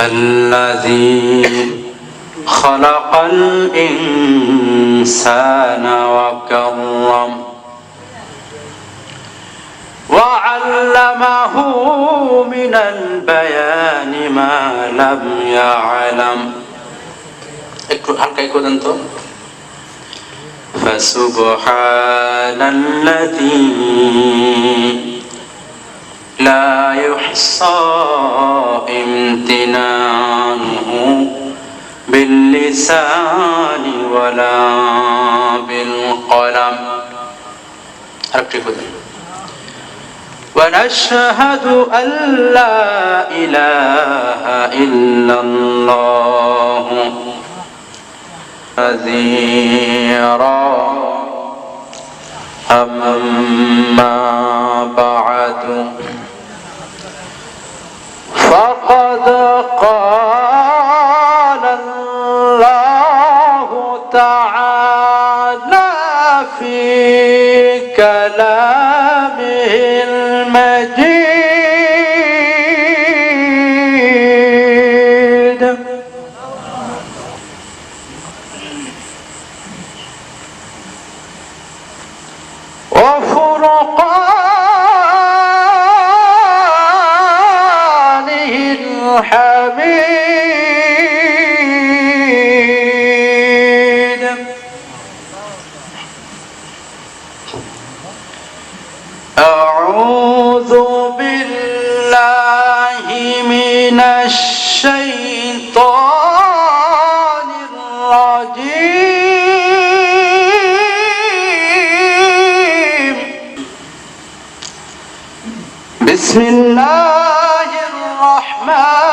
الذي خلق الإنسان وكرم وعلمه من البيان ما لم يعلم একটু হালকা করেন তো فسبحان الذي لا يحصى امتنانه باللسان ولا بالقلم. ونشهد أن لا إله إلا الله. نذيرا. أما بعد. Oh. الرجيم بسم الله الرحمن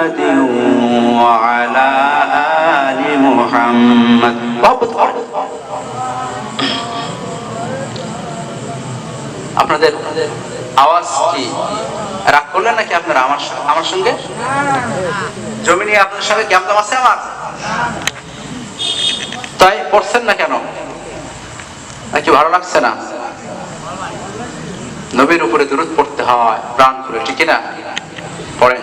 محمد وعلى آل محمد আপনাদের আওয়াজ কি রাগ করলেন নাকি আপনারা আমার সঙ্গে আমার সঙ্গে জমি নিয়ে আপনার সঙ্গে কি আপনার আছে আমার তাই পড়ছেন না কেন নাকি ভালো লাগছে না নবীর উপরে দূরত পড়তে হয় প্রাণ করে ঠিক না পড়েন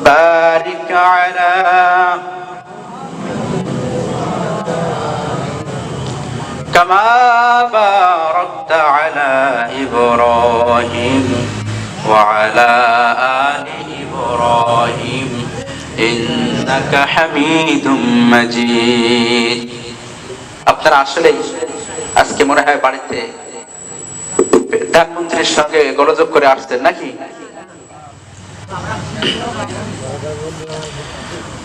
بارك على كما باركت على إبراهيم وعلى آل إبراهيم إنك حميد مجيد আপনারা আসলেই আজকে মনে হয় বাড়িতে প্রধানমন্ত্রীর সঙ্গে গোলযোগ করে আসছেন নাকি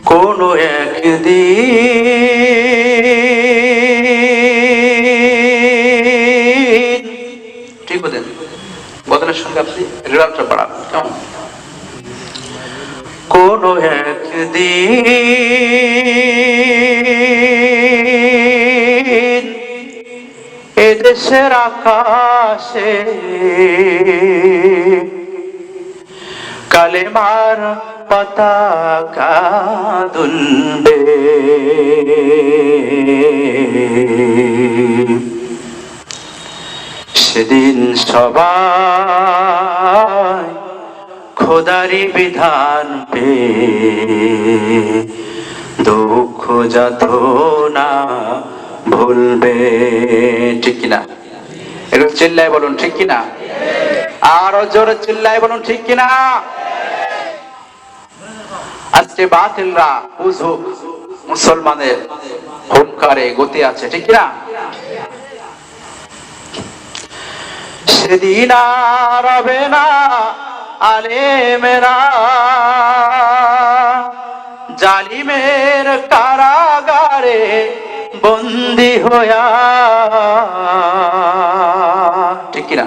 কোনো একদিন ঠিক বলেন বদলের সঙ্গে আপনি রিলাপটা বাড়ান কেমন? কোনো একদিন এদেশের আকাশে কালেমার পতাকা দুলবে সেদিন সবাই খোদারি বিধান পে দুঃখ যাত না ভুলবে, ঠিক কিনা? একটু চিল্লাই বলুন, ঠিক কিনা? আরও জোরে চিল্লাই বলুন, ঠিক কিনা? আজকে বাতিলরা বুঝু, মুসলমানের হুঙ্কারে গতি আছে, ঠিক না সেদিন আর হবে না আলেমেরা। জালিমের কারাগারে বন্দি হইয়া। ঠিক কিনা?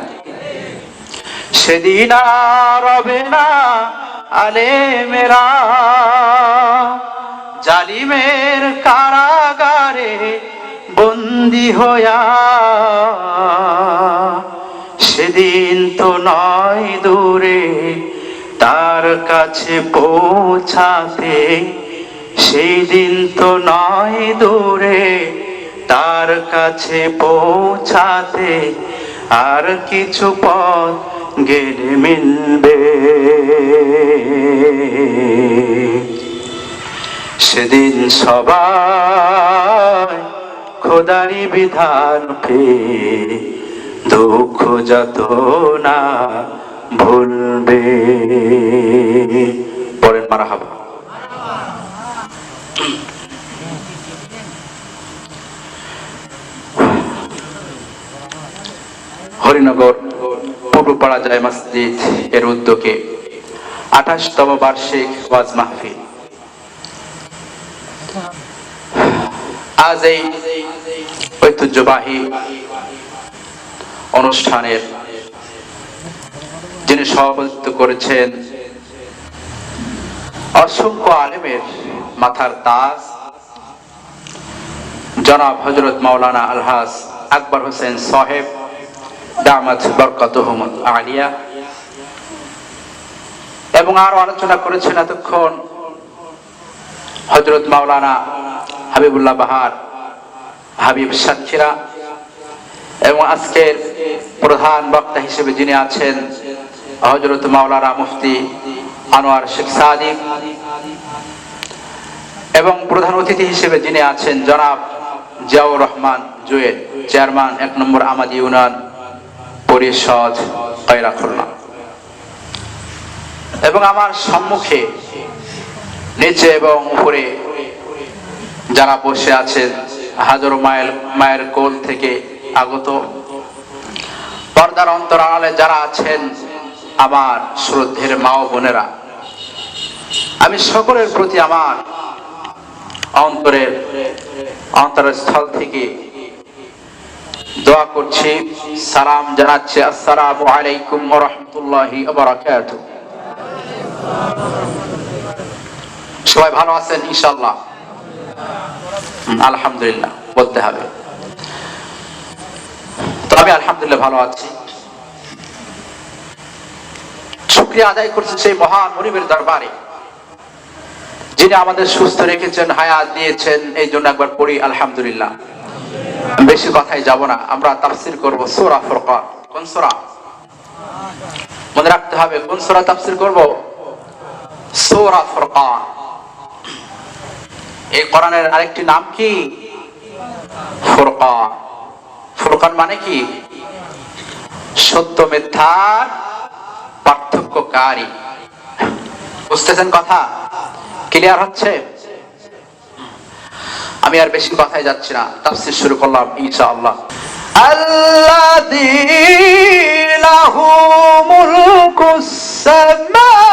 সেদিন আর হবে না আলেমেরা জালিমের কারাগারে বন্দি হইয়া। সেদিন তো নয় দূরে তার কাছে পৌঁছাতে। সেই দিন তো নয় দূরে তার কাছে পৌঁছাতে। আর কিছু পথ গেলে মিলবে। সেদিন সবাই খোদারি বিধান পেয়ে দুঃখ যত না ভুলবে। পরেন মারা হাবা হরিনগর পূর্বপাড়া যায় মসজিদ এর উদ্যোগে আঠাশতম বার্ষিক ওয়াজ মাহফিল। আজ এই ঐতিহ্যবাহী অনুষ্ঠানের যিনি সভাপতিত্ব করেছেন, অসংখ্য আলেমের মাথার তাজ, জনাব হজরত মাওলানা আলহাস আকবর হোসেন সাহেব দামাত আলিয়া। এবং আরও আলোচনা করেছেন এতক্ষণ মাওলানা হাবিবুল্লাহ বাহার, হাবিব এবং আজকের প্রধান বক্তা হিসেবে যিনি আছেন হজরত মাওলানা মুফতি আনোয়ার শেখ সাদিক। এবং প্রধান অতিথি হিসেবে যিনি আছেন জনাব জিয়াউর রহমান জুয়েল, চেয়ারম্যান এক নম্বর আমাদি ইউনিয়ন। পরিষদ কয়রা খুলনা। এবং আমার সম্মুখে, নিচে এবং উপরে যারা বসে আছেন, হাজারো মায়ের মায়ের কোল থেকে আগত, পর্দার অন্তর আড়ালে যারা আছেন, আমার শ্রদ্ধের মা ও বোনেরা, আমি সকলের প্রতি আমার অন্তরের অন্তরের স্থল থেকে দোয়া করছি সালাম জানাচ্ছি আসসালামু আলাইকুম রাহমাতুল্লাহি সবাই ভালো আছেন? ইনশাআল্লাহ। হুম, আলহামদুলিল্লাহ বলতে হবে। তো আমি আলহামদুলিল্লাহ ভালো আছি। শুক্রিয়া আদায় করছি সেই মহান মনিবের দরবারে যিনি আমাদের সুস্থ রেখেছেন হায়াত দিয়েছেন এই জন্য একবার পড়ি আলহামদুলিল্লাহ। বেশি কথাই যাব না, আমরা তাফসির করব সূরা ফুরকান। কোন সূরা? মনে রাখতে হবে, কোন সূরা তাফসির করব? সূরা ফুরকান। এই কোরআনের আরেকটি নাম কি? ফুরকান। ফুরকান মানে কি? সত্য মিথ্যার পার্থক্যকারী। বুঝতেছেন কথা? ক্লিয়ার হচ্ছে? আমি আর বেশি কথায় যাচ্ছি না। তাফসির শুরু করলাম ইনশা আল্লাহ আল্লাহ মুলকু সামাত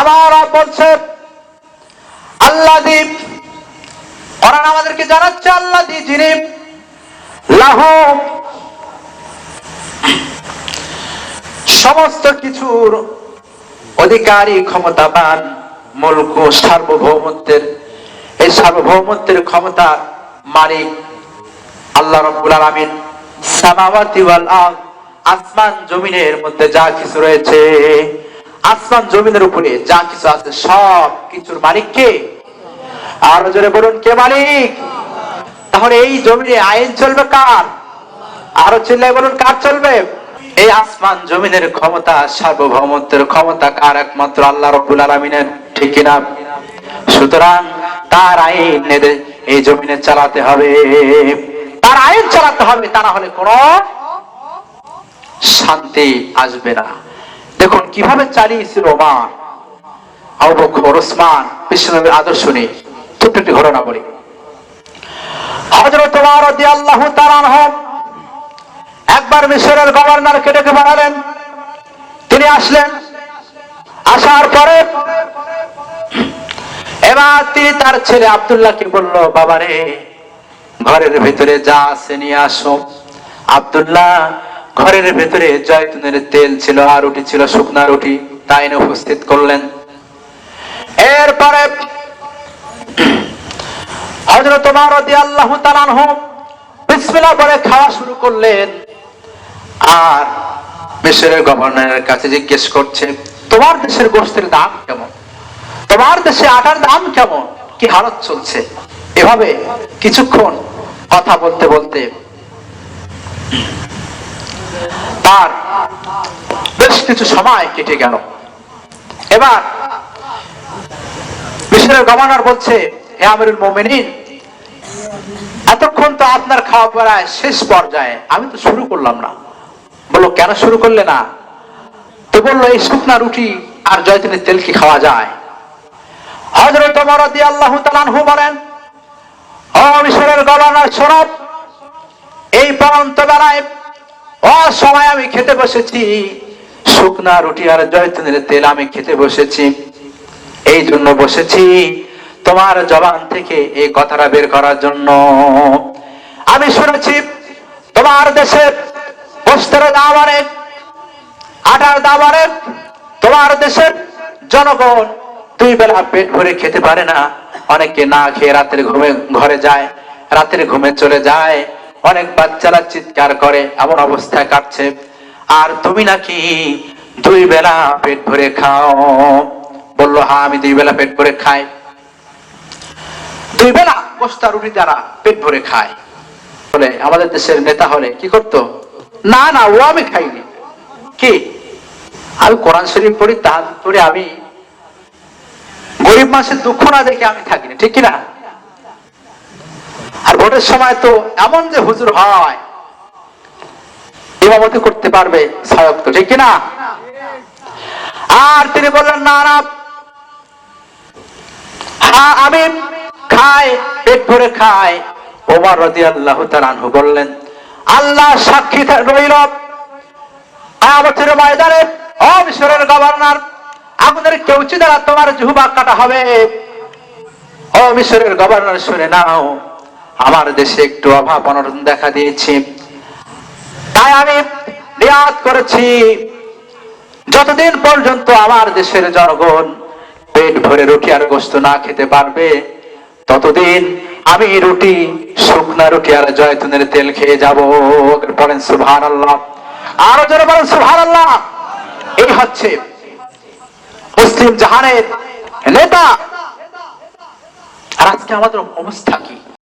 আমার কোরআন আমাদেরকে জানাচ্ছে, আল্লাহ দি যিনি লাহু। সমস্ত কিছুর অধিকারী ক্ষমতাবান মুলক সার্বভৌমত্বের, এই সার্বভৌমত্বের ক্ষমতা মালিক আল্লাহ রব্বুল আলামিন। সামাওয়াতি ওয়াল আরদ, আসমান জমিনের মধ্যে যা কিছু রয়েছে, আসমান জমিনের উপরে যা কিছু আছে সব কিছুর মালিক কে আরও জোরে বলুন, কে মালিক? তাহলে এই জমিনে আইন চলবে কার? আরও চিল্লাই বলুন, কার চলবে? এই আসমান জমিনের ক্ষমতা, সার্বভৌমত্বের ক্ষমতা কার একমাত্র আল্লাহ রব্বুল আলমিনের? ঠিক কিনা? সুতরাং তার আইন এই জমিনে চালাতে হবে। তার আইন চালাতে হবে, তা না হলে কোন শান্তি আসবে না। দেখুন, কীভাবে চালিয়েছিল ওমান আবু বকর, ওসমান বিশ্বনবীর আদর্শ নিয়ে। ছোট্ট ঘটনা বলি রাদিয়াল্লাহু তাআলা একবার মিশরের গভর্নরকে ডেকে পাঠালেন। তিনি আসলেন। আসার পরে এবার তিনি তার ছেলে আব্দুল্লাহকে বলল, বাবারে, ঘরের ভেতরে যা আছে নিয়ে আসো। আব্দুল্লাহ ঘরের ভেতরে জয়তুনের তেল ছিল আর রুটি ছিল, শুকনা রুটি তাই উপস্থিত করলেন। এরপরে তোমার দেশে আটার দাম কেমন? কি চলছে? এভাবে কিছুক্ষণ কথা বলতে বলতে তার বেশ কিছু সময় কেটে গেল। এবার মিশরের গভর্নর বলছে, হে আমিরুল মোমিনিন, এতক্ষণ তো আপনার খাওয়া পড়ায় শেষ পর্যায়ে, আমি তো শুরু করলাম না। বলল, কেন শুরু করলে না? তো বলল, এই শুকনা রুটি আর জয়তুনের তেল কি খাওয়া যায়? হজরত আল্লাহ তালানহু বলেন গভর্নর সরব এই পরন্ত বেলায়, ও সময় আমি খেতে বসেছি, শুকনা রুটি আর জয়তুনের তেল আমি খেতে বসেছি। এই জন্য বসেছি তোমার জবান থেকে এই কথাটা বের করার জন্য। আমি শুনেছি তোমার অনেক আটার তোমার দেশের জনগণ দুই বেলা পেট ভরে খেতে পারে না। অনেকে না খেয়ে রাতের ঘুমে ঘরে যায়, রাতের ঘুমে চলে যায়। অনেক বাচ্চারা চিৎকার করে, এমন অবস্থায় কাটছে আর তুমি নাকি দুই বেলা পেট ভরে খাও। বলল হ্যাঁ আমি দুই বেলা পেট ভরে খাই। দুই বেলা বস্তা রুটি দ্বারা পেট ভরে খায় বলে, আমাদের দেশের নেতা হলে কি করতো? না না, ও আমি খাইনি। কি? আমি কোরআন শরীফ পড়ি, তা পড়ে আমি গরিব মানুষের দুঃখ না দেখে আমি থাকিনি, ঠিক কিনা? আর ভোটের সময় তো এমন যে হুজুর হয়, ইমামতি করতে পারবে সহায়ক তো, ঠিক কিনা? আর তিনি বললেন, না না আমি খাই পেট ভরে ওমর রদি আল্লাহ বললেন, আল্লাহ সাক্ষী রইল আমাদের ময়দানে গভর্নর দ্বারা তোমার কাটা হবে। গভর্নর, শুনে নাও, আমার দেশে একটু অভাব অনটন দেখা দিয়েছি। তাই আমি নিয়াদ করেছি, যতদিন পর্যন্ত আমার দেশের জনগণ পেট ভরে রুটি আর গোস্ত না খেতে পারবে, ততদিন আমি রুটি, শুকনা রুটি আর জয়তুনের তেল খেয়ে যাব। বলেন সুভান আল্লাহ আরও জোরে বলেন সুভান আল্লাহ এই হচ্ছে মুসলিম জাহানের নেতা। আর আজকে আমাদের অবস্থা কি?